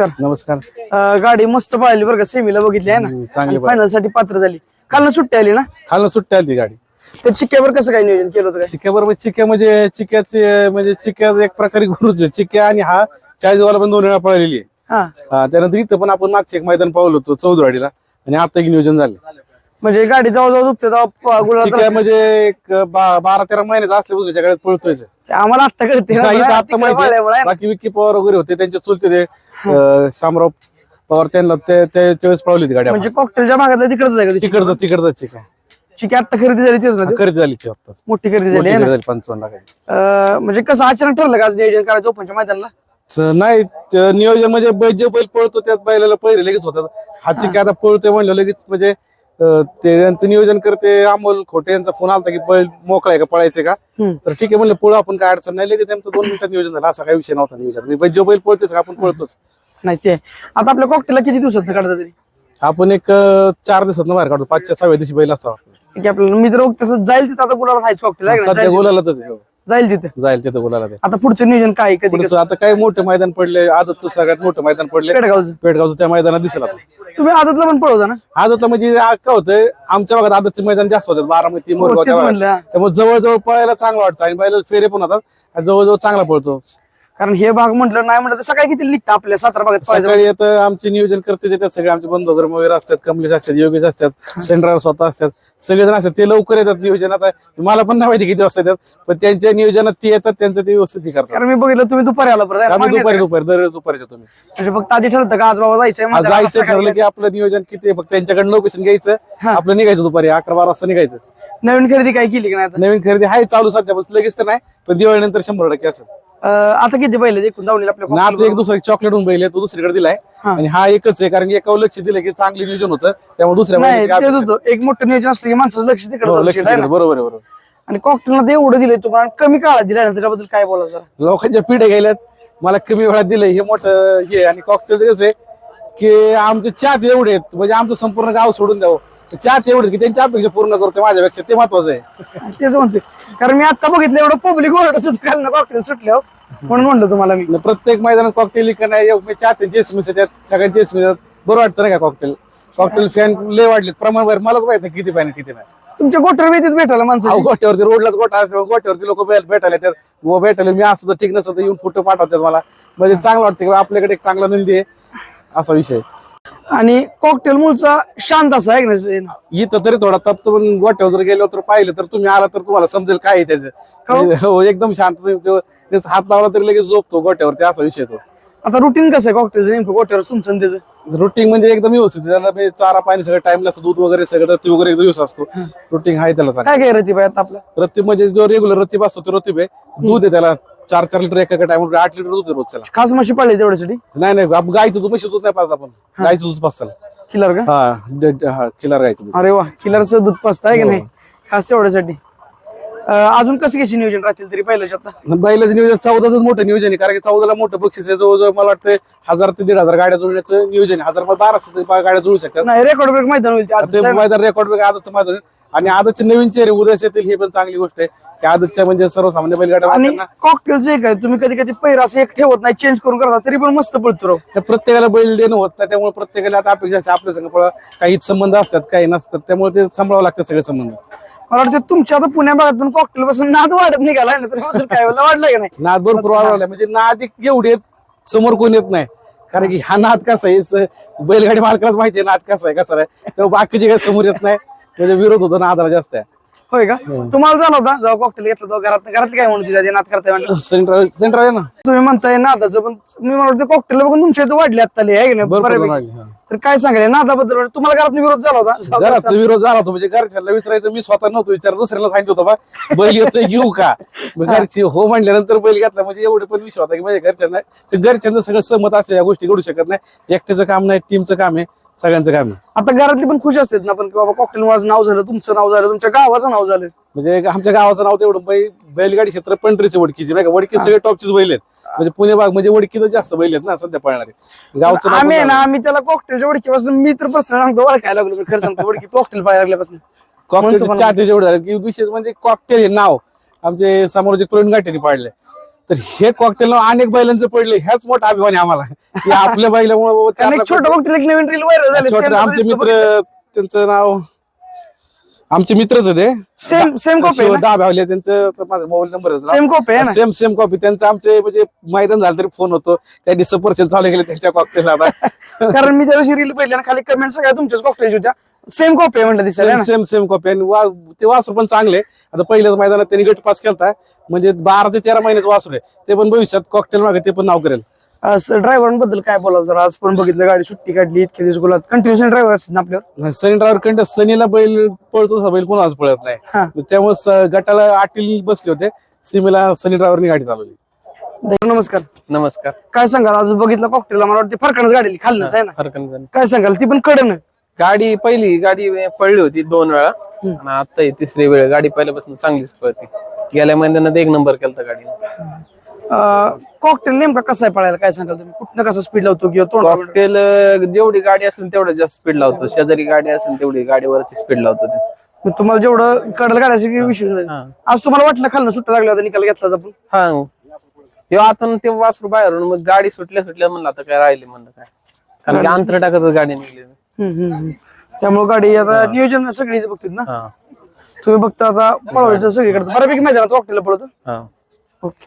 नमस्कार. नमस्कार. अं, गाडी मस्त पाहिली बरं का सेमीला बघितली आहे हम्म, ना चांगली फायनलसाठी पात्र झाली. काल ना सुट्टी आली ना? खालनं सुट्टी आली ती गाडी. तर चिक्क्यावर कसं काय नियोजन केलं होतं काय? चिक्या बरोबर चिक्या म्हणजे चिक्याचे म्हणजे चिक्या एक प्रकारे गुरुच आहे चिक्या आणि हा चाळीसगावला पण दोन वेळा पळलेली आहे. हा. हा, त्यानंतर इथं पण आपण मागचे एक मैदान पावलं होतं चौदवाडीला आणि आता एक नियोजन झालं. म्हणजे गाडी जवळजवळ दुखते तेव्हा गुलाल चिक्या म्हणजे एक बा- बारा तेरा महिन्याचा असल्यापासून त्याच्या गाड्यात पळतोय आम्हाला आत्ता कळते ना, इथं बरं, आता तिकडे माहिती आहे. बाकी विक्की पवार वगैरे होते त्यांचे चुलते ते अं, शामराव पवार त्यांना ते ते- त्यावेळेस पळवली होती गाडी. म्हणजे कॉकटेलच्या भागातल्या तिकडच आहे का ती? तिकडचं तिकडचं चिक्या चिक्की आत्ता खरेदी झाली तेच ना ती? खरेदी झाली आत्ताच. मोठी खरेदी झाली मोठी आहे ना खरेदी झाली पंचावन्न लाखाची अं, म्हणजे कसं अचानक ठरलं का आज नियोजन करायचं ओपनच्या मैदानाला नाही त- नियोजन म्हणजे बै- जे बैल पळतो त्यात बैलाला पहिरे लगेच होतात हाची काय आता पळतोय म्हणलं लगेच म्हणजे ते त्यांचं नियोजन करते अमोल खोटे यांचा फोन आलता की बैल मोकळा आहे का पळायचे का. तर ठीक आहे म्हणलं पळू आपण काय अडचण नाही. लगेच आमचं दोन मिनिटात नियोजन झालं. असा काही विषय नव्हता नियोजन मी जो बैल पळतोच का आपण पळतोच. नाही ते. आता आपल्या कॉकटेलला किती दिवसात काढता तरी? आपण एक चार दिवसात बाहेर काढतो. पाचच्या सहाव्या दिवशी बैल असतो. आपल्याला मी तर तसं जाईल तिथं आता गुलाला खायचं कॉकटेल? सध्या आहे, हो. जाईल तिथं. जाईल तिथं गोलाला ते. आता पुढचं नियोजन काय कधी पुढचं आता काय मोठे मैदान पडले आदतचं सगळ्यात मोठं मैदान पडले. पेडगावचं. पेडगावचं त्या मैदानात दिसेल आता. तुम्ही आदतला पण पळवता ना? आदतला म्हणजे आ- काय होतंय. आमच्या भागात आदतचे मैदान जास्त होतात. बारामती मोरगाव हो, तेच त्या भागात. म्हणलं. हा. त्यामुळे जवळजवळ पळायला चांगलं वाटतं आणि बैल फेरे पण होतात. आणि जवळजवळ चांगला पळतो. कारण हे भाग म्हटलं नाही म्हटलं तर सकाळी किती निघतं आपल्या सातारा भागात सकाळी येतं आमचे नियोजन करते येतात सगळे आमचे बंधू वगैरे वगैरे असतात कमलेश असतात योगेश असतात सेंट्रल स्वतः असतात सगळेजण असतात ते लवकर येतात नियोजन. आता मला पण नाही माहिती किती वाजता येतात पण त्यांच्या नियोजनात ते येतात त्यांचं ते व्यवस्थित हे करतात. कारण मी बघितलं तुम्ही दुपारी आला परत आम्ही दुपारी येते दुपारी दररोज दुपारच्या तुम्ही का? म्हणजे फक्त आधी ठरतं का आज बाबा जायचंय आज जायचं सकाळी ठरलं की आपलं नियोजन किती आहे, फक्त त्यांच्याकडे लोकेशन घ्यायचं हा. आपलं निघायचं दुपारी अकरा बारा वाजता निघायचं. नवीन खरेदी काय केली का नाही आता? नवीन खरेदी आहे चालू सध्या बस लगेच तर नाही पण दिवाळीनंतर शंभर टक्के असेल. आता किती पहिले एकूण दावणीला आपल्या ना आता एक दुसरा चॉकलेट होऊन बैल आहे, तो दुसरीकडे दिलाय. हा. आणि हा एकच आहे कारण की एकावर लक्ष दिलं की चांगली नियोजन होतं त्यामुळे दुसऱ्या नाही बैलाची तेच काय- होतं. एक मोठं नियोजन असतं की माणसाचं लक्ष तिकडे हो, लक्ष? दिलं, बरोबर आहे बरोबर आणि कॉकटेलला ते एवढं दिलंय तुम्हाला कमी काळात दिलं त्याच्याबद्दल काय बोला जरा? लोकांच्या पिढ्या गेल्यात मला कमी वेळात दिलं हे मोठं हे आणि कॉकटेल कसं आहे की आमचे चात एवढे आहेत म्हणजे आमचं संपूर्ण गाव सोडून द्यावं. चात एवढे की त्यांची अपेक्षा पूर्ण करतो माझ्यापेक्षा ते महत्वाचं आहे. तेच म्हणते कारण मी आता बघितलं एवढं पब्लिक ओरडत काल ना कॉकटेल सुटल्यावर म्हणून म्हणलं तुम्हाला मी. आणि प्रत्येक मैदानात कॉकटेल नाही मी चाहते जेसमीस त्यात सगळ्यांचे जेसमीस बरं वाटतं ना का कॉकटेल कॉकटेल फॅन लय वाढलेत प्रमाण बाहेर मलाच माहीत नाही किती फॅन किती नाही. तुमच्या गोटर वेतीच भेटायला माणसं? अहो, गोट्यावरती रोडलाच गोठा असल्यामुळे गोट्यावरती लोक भेटायला येतात. व भेटायला मी असं तर ठीक नसतं तर येऊन फोटो पाठवतात मला. म्हणजे चांगलं वाटतं की आपल्याकडे एक चांगला नंदी आहे असा विषय आणि कॉकटेल मूळचा शांत असा आहे नाही इथं तरी थोडा तप्त पण गोट्यावर जर गेलो तर पाहिलं तर तुम्ही आला तर तुम्हाला समजेल काय आहे त्याचं. म्हणजे, हो एकदम शांत हात लावला तरी लगेच झोपतो गोट्यावरती असा विषय तो. आता रुटीन कसं आहे कॉकटेलचं नेमकं गोट्यावर तुमचं त्याचं? रुटीन म्हणजे एकदम व्यवस्थित आहे. त्याला म्हणजे चारा पाणी सगळं टाइमला असतं. दूध वगैरे सगळं रत्ती वगैरे एकदम व्यवस्थित असतो. रुटीन आहे त्याला काय काय रती आता आपलं? रत्ती म्हणजे जो रेग्युलर रत्तीब असतो तो रत्तीब आहे. दूध आहे त्याला. चार चार लिटर एका टाइम आठ लिटर दूध आहे रोज त्याला. खास म्हशी पाळली तेवढ्यासाठी? नाही नाही आप- गाईचं दूध म्हशी दूध नाही पाच आपण. गाईचं दूध पाचताला किलर का? हा ड- हा किलर दूध. अरे वा किलरचं दूध पाचता आहे की नाही? खास तेवढ्यासाठी. अं, अजून कसं कशी नियोजन राहतील तरी पहिल्याच आता बैलाचं नियोजन चौदाच मोठं नियोजन आहे कारण की चौदाला मोठं बक्षीस आहे. जवळजवळ मला वाटतं हजार ते दीड हजार गाड्या जुळण्याचं नियोजन आहे. हजार बाराशे गाड्या जुळू शकतात. नाही रेकॉर्ड ब्रेक मैदान होईल ते आजचं. मैदान रेकॉर्ड आजचं मैदान आहे. आणि आजचे नवीन चेहरे उदयास येतील हे पण चांगली गोष्ट आहे. की आजच्या म्हणजे सर्वसामान्य बैलगाड्या आणि मालकांना कॉकटेलचं एक आहे तुम्ही कधी कधी पैर असं एक ठेवत नाही चेंज करून करता तरी पण मस्त पळतो राव. त्या प्रत्येकाला बैल देणं होत नाही त्यामुळे प्रत्येकाला आता अपेक्षा असते आपल्या संघ काही संबंध असतात काही नसतात त्यामुळे ते सांभाळावं लागतात सगळे संबंध. मला वाटतं तुमच्या आता पुण्या भागात पण कॉकटेल पासून नाद वाढत निघाला ना तर काय वाटलं वाढलं का नाही? नाद भरपूर वाढवला म्हणजे नाद एक एवढे आहेत, समोर कोण येत नाही. कारण की हा नाद कसा आहे स- बैलगाडी मालकालाच माहिती आहे नाद कसा आहे कसा आहे तेव्हा बाकीचे काही समोर येत नाही. म्हणजे विरोध होतो नादाला जास्त आहे. होय का? तुम्हाला झालं होता जेव्हा कॉकटेल घेतलं घरात घरात काय म्हणत नाद करताय म्हणलं. सेंटर सेंटर आहे ना? तुम्ही म्हणताय नादाचं पण मी मला वाटतं कॉकटेल बघून तुमच्या इथं वाढले आता आहे की नाही? बऱ्यापैकी. हा. तर काय सांगायला? नादाबद्दल तुम्हाला घरात विरोध झाला होता? घरात विरोध झाला होता म्हणजे घरच्यांना विचारायचं मी स्वतः नव्हतो विचार दुसऱ्याला सांगितलं होतं बा बैल येतोय घेऊ का? मग घरची हो म्हणल्यानंतर बैल घेतला म्हणजे एवढे पण विश्वास होता की म्हणजे घरच्यांना ते घरच्यांचं सगळं सहमत असलं या गोष्टी घडू शकत नाही. एकट्याचं काम नाही टीमचं काम आहे. सगळ्यांचं काम आहे आता घरातली पण खुश असतात ना पण की बाबा कॉकटेल माझं नाव झालं तुमचं नाव झालं तुमच्या गावाचं नाव झालं. म्हणजे आमच्या गावाचं नाव तेवढं बै- बैलगाडी क्षेत्र पंढरीचे वडकीचे नाही का? वडकी सगळे टॉपचेच बैल आहेत. म्हणजे पुणे भाग म्हणजे वडकीचं जास्त बैल आहेत ना सध्या पळणारे. गावचं नाव आम्ही आहे ना आम्ही त्याला कॉकटेलच्या वडकीपासून मी तर पर्सनल सांगतो ओळखायला लागलो मी खरं सांगतो वडकी कॉकटेल पाहायला लागल्यापासून. कॉकटेलचे चाहते जेवढे झाले की विशेष म्हणजे कॉकटेल हे नाव आमचे सामाजिक प्रवीण गाठेने पाडले तर हे कॉकटेल अनेक बैलांचं पडले. ह्याच मोठा अभिमान आहे आम्हाला. की आपल्या बैलामुळे एक छोटं बघतील एक नवीन रील व्हायरल झाले. आमचे मित्र त्यांचं नाव आमचे मित्रच होते सेम सेम कॉपी डाब्यावले त्यांचं माझा मोबाईल नंबर सेम कॉपी आहे सेम सेम कॉपी त्यांचं आमचे म्हणजे मैदान झालं तरी फोन होतो. त्यांनी सफरचंद चालू केले त्यांच्या कॉकटेल कारण मी त्या दिवशी रील पाहिली आणि खाली कमेंट सगळ्या तुमच्याच कॉकटेल होत्या. सेम कॉपी आहे म्हणलं दिसायला सेम ना? सेम सेम कॉपी आणि वा ते वासरू पण चांगले आता पहिल्याच मैदानात त्यांनी गट पास केलता. म्हणजे बारा ते तेरा महिन्याचं वासरू आहे. ते पण भविष्यात कॉकटेल मागे ते पण नाव करेल. ड्रायव्हरांबद्दल काय बोलाल जरा? आज पण बघितलं गाडी सुट्टी काढली इतके दिवस गुलात कंटिन्युअस ड्रायव्हर असतात ना आपल्यावर? सनी ड्रायव्हर कंड सनीला बैल पळतो तसा बैल कोणाच पळत हा. नाही त्यामुळे गटाला आटील बसले होते. सीमेला सनी ड्रायव्हरनी गाडी चालवली. नमस्कार. नमस्कार. काय सांगाल? आज बघितलं कॉकटेलला मला वाटते फरकणच गाडी खाल्लंच आहे ना? फरकन. काय सांगाल? ती पण कडन गाडी पहिली गाडी पडली होती दोन वेळा. आणि आता ही तिसरी वेळ गाडी पहिल्यापासून चांगलीच पळते. गेल्या महिन्यात एक नंबर केलता गाडी कॉकटेल नेमका कसा आहे पळायला? काय सांगाल तुम्ही? कुठनं कसा स्पीड लावतो किंवा तोंड कॉकटेल जेवढी गाडी असेल तेवढं जास्त स्पीड लावतो शेजारी गाडी असेल तेवढी गाडीवरती स्पीड लावतो ते. मग तुम्हाला जेवढं कडल गाड्याचे की विषय. हा. आज तुम्हाला वाटलं खाल्लं सुट्टा लागला होता निकाल घेतला आपण? हा. ह्यो आतून ते वासरू बाहेरून मग गाडी सुटल्या सुटल्या म्हणलं आता काय राहिले म्हणलं काय? कारण की अंतर टाकतच गाडी निघली. त्यामुळे गाडी आता नियोजन सगळीच बघतील ना? तुम्ही बघता आता पळवायचं सगळीकडे. बऱ्यापैकी मैदानात कॉकटेल पळतो. हा. ओके.